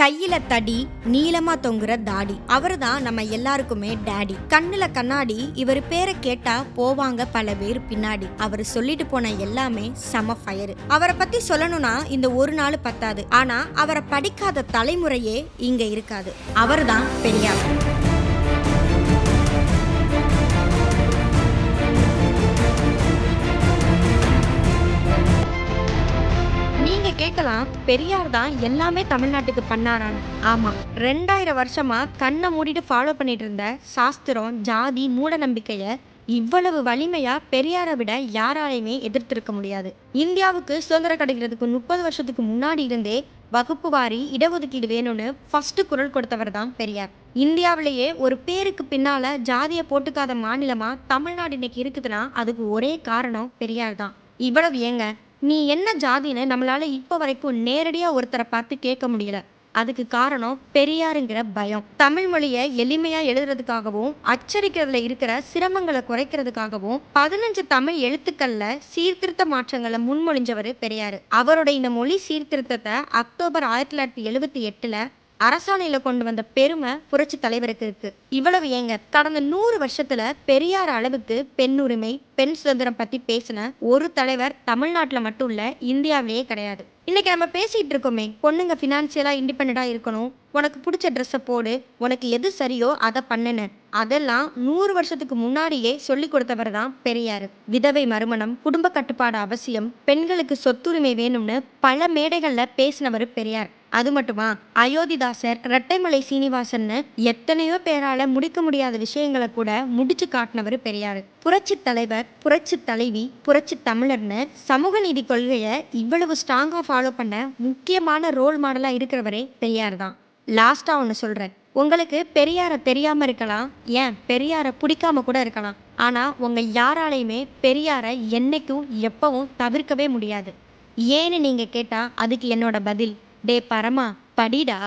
கையில தடி நீளமா தொங்குற தாடி. அவரு தான் நம்ம எல்லாருக்குமே டேடி. கண்ணுல கண்ணாடி இவர் பேரை கேட்டா போவாங்க பல பேர் பின்னாடி. அவர் சொல்லிட்டு போன எல்லாமே செம ஃபயரு அவரை பத்தி சொல்லணும்னா இந்த ஒரு நாள் பத்தாது. ஆனா அவரை படிக்காத தலைமுறையே இங்க இருக்காது. அவர்தான் பெரியார். கேட்கலாம் பெரியார் தான் எல்லாமே தமிழ்நாட்டுக்கு பண்ணாரான்னு ஆமா. ரெண்டாயிரம் வருஷமா கண்ணை மூடிட்டு ஃபாலோ பண்ணிட்டு இருந்த சாஸ்திரம் ஜாதி மூட நம்பிக்கையை இவ்வளவு வலிமையா பெரியாரை விட யாராலையுமே எதிர்த்திருக்க முடியாது. இந்தியாவுக்கு சுதந்திரம் கிடைக்கிறதுக்கு முப்பது வருஷத்துக்கு முன்னாடி இருந்தே வகுப்பு வாரி இடஒதுக்கீடு வேணும்னு ஃபர்ஸ்ட் குரல் கொடுத்தவர் தான் பெரியார். இந்தியாவிலேயே ஒரு பேருக்கு பின்னால ஜாதியை போட்டுக்காத மாநிலமா தமிழ்நாடு இன்னைக்கு இருக்குதுன்னா அதுக்கு ஒரே காரணம் பெரியார் தான். இவ்வளவு ஏங்க? நீ என்ன ஜாதின்னு நம்மளால் இப்போ வரைக்கும் நேரடியாக ஒருத்தரை பார்த்து கேட்க முடியல. அதுக்கு காரணம் பெரியாருங்கிற பயம். தமிழ் மொழியை எளிமையாக எழுதுறதுக்காகவும் அச்சரிக்கிறதுல இருக்கிற சிரமங்களை குறைக்கிறதுக்காகவும் பதினஞ்சு தமிழ் எழுத்துக்கள்ல சீர்திருத்த மாற்றங்களை முன்மொழிஞ்சவர் பெரியார். அவரோட இந்த மொழி சீர்திருத்தத்தை அக்டோபர் ஆயிரத்தி தொள்ளாயிரத்தி எழுபத்தி எட்டுல அரசாணையில் கொண்டு வந்த பெருமை புரட்சி தலைவருக்கு இருக்கு. இவ்வளவு ஏங்க கடந்த நூறு வருஷத்துல பெரியார் அளவுக்கு பெண் உரிமை பெண் சுதந்திரம் பத்தி பேசின ஒரு தலைவர் தமிழ்நாட்டுல மட்டும் இல்ல இந்தியாவிலேயே கிடையாது. இன்னைக்கு நம்ம பேசிட்டு இருக்கோமே பொண்ணுங்க ஃபினான்சியலா இண்டிபெண்டா இருக்கணும் உனக்கு பிடிச்ச ட்ரெஸ்ஸை போடு உனக்கு எது சரியோ அதை பண்ணுன்னு. அதெல்லாம் நூறு வருஷத்துக்கு முன்னாடியே சொல்லி கொடுத்தவர் தான் பெரியார். விதவை மறுமணம் குடும்ப கட்டுப்பாடு அவசியம் பெண்களுக்கு சொத்துரிமை வேணும்னு பல மேடைகள்ல பேசினவர் பெரியார். அது மட்டுமா? அயோத்திதாசர் ரெட்டைமலை சீனிவாசன்னு எத்தனையோ பேரால முடிக்க முடியாத விஷயங்களை கூட முடிச்சு காட்டினவர் பெரியார். புரட்சி தலைவர் புரட்சி தலைவி புரட்சி தமிழர்னு சமூக நீதி கொள்கையை இவ்வளவு ஸ்ட்ராங்கா ஃபாலோ பண்ண முக்கியமான ரோல் மாடலா இருக்கிறவரே பெரியார் தான். லாஸ்டா ஒன்று சொல்றேன். உங்களுக்கு பெரியாரை தெரியாம இருக்கலாம் ஏன் பெரியாரை பிடிக்காம கூட இருக்கலாம். ஆனா உங்க யாராலையுமே பெரியாரை என்னைக்கும் எப்பவும் தவிர்க்கவே முடியாது. ஏன்னு நீங்க கேட்டா அதுக்கு என்னோட பதில். டே பரமா படிடா.